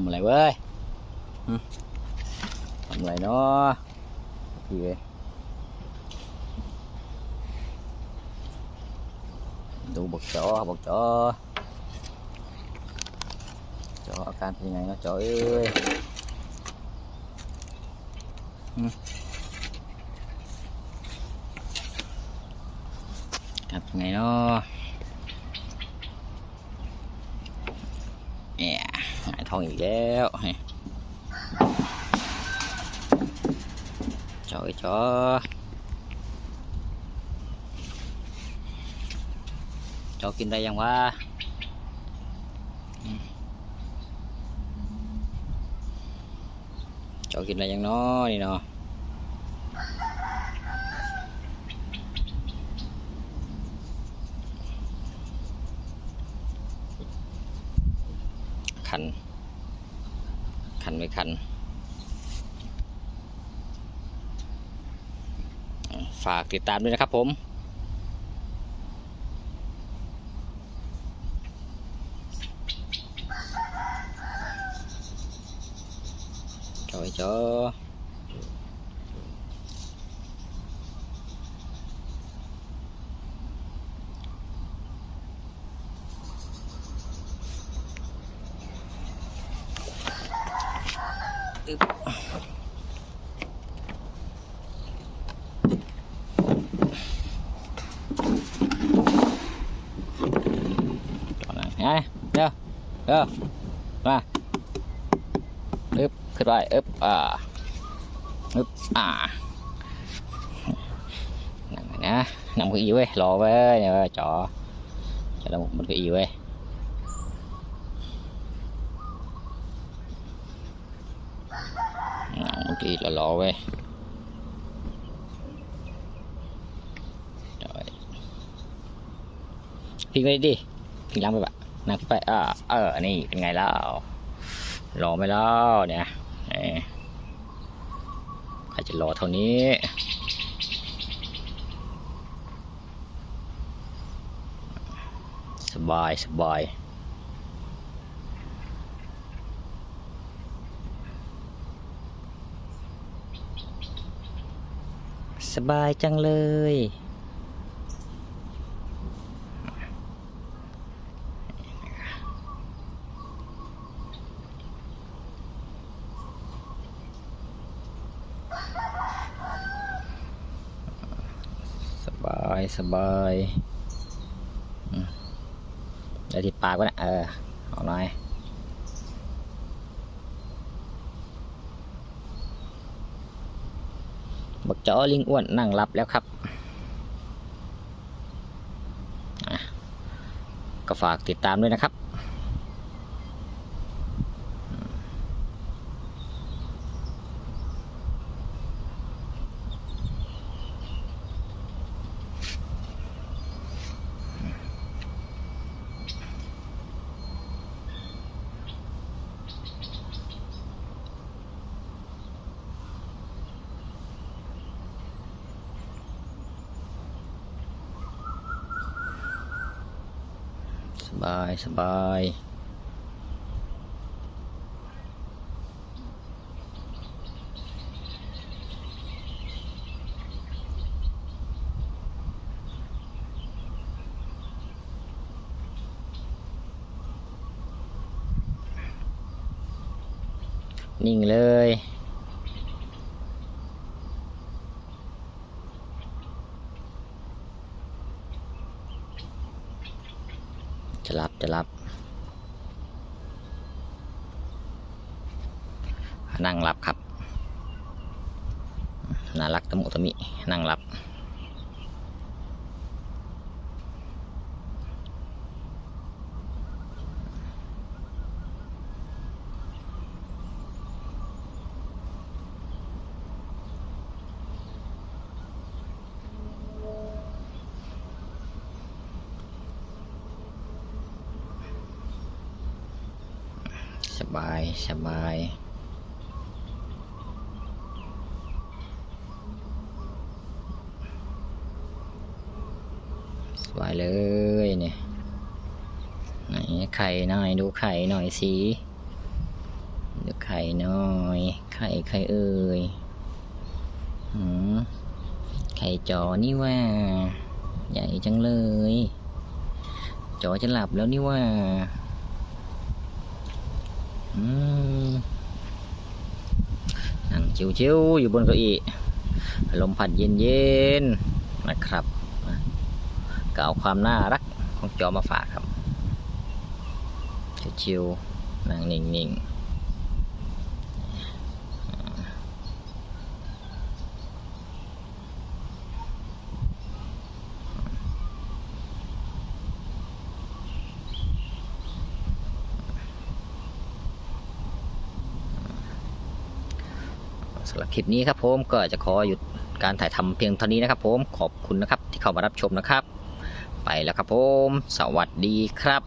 ำอะไรเว้ยหึทำอะไรเนาะพี่เว้ยดูบอกจอบอกจอจออาการเป็นยังไงเนาะจอเอ้ยหึอาการเป็นไงเนาะเนี่ยหาย ท้องอีกแล้วเฮ้ยจอเอ้ยจอจอกินได้ยังวะอืมจอกินได้ยังเนาะนี่เนาะคัน คันไม่คัน ฝากติดตามด้วยนะครับผมจอยจอ này, này, đưa, đưa, ra, ướp, ขึ้นไปเอ๊บอ่าอึบอ่านั่งไงนะนั่งบนเดีเว้ยรอไว้เนี่ยเว้ยจอจะนั่งบนเก้อเว้ยดีพิงไปดิพิงล้างไปปะนั่งไปอ่าเออ นี่เป็นไงแล้วรอไม่แล้วเนี่ยเอ้ยใครจะรอเท่านี้สบายสบาย สบายจังเลย สบายสบายอืมเดี๋ยวที่ปากก็นะเออ เอาหน่อยบัก จอลิงอ้วนนั่งรับแล้วครับ ก็ฝากติดตามด้วยนะครับ สบายสบายนิ่งเลย จะรับจะรับ นั่งรับครับน่ารักตะมุตะมินั่งรับ สบายสบายสบายเลยเนี่ยไหนไข่หน่อยดูไข่หน่อยสิดูไข่หน้อย ไข่ไข่เอ่ยหืมไข่จอนี่ว่า ใหญ่จังเลย จอจะหลับแล้วนี่ว่า นั่งชิวๆอยู่บนเก้าอี้ลมพัดเย็นๆนะครับกล่าวความน่ารักของจอมาฝากครับชิวๆนั่งนิ่งๆ สำหรับคลิปนี้ครับผมก็จะขอหยุดการถ่ายทำเพียงเท่านี้นะครับผมขอบคุณนะครับที่เข้ามารับชมนะครับ ไปแล้วครับผม สวัสดีครับ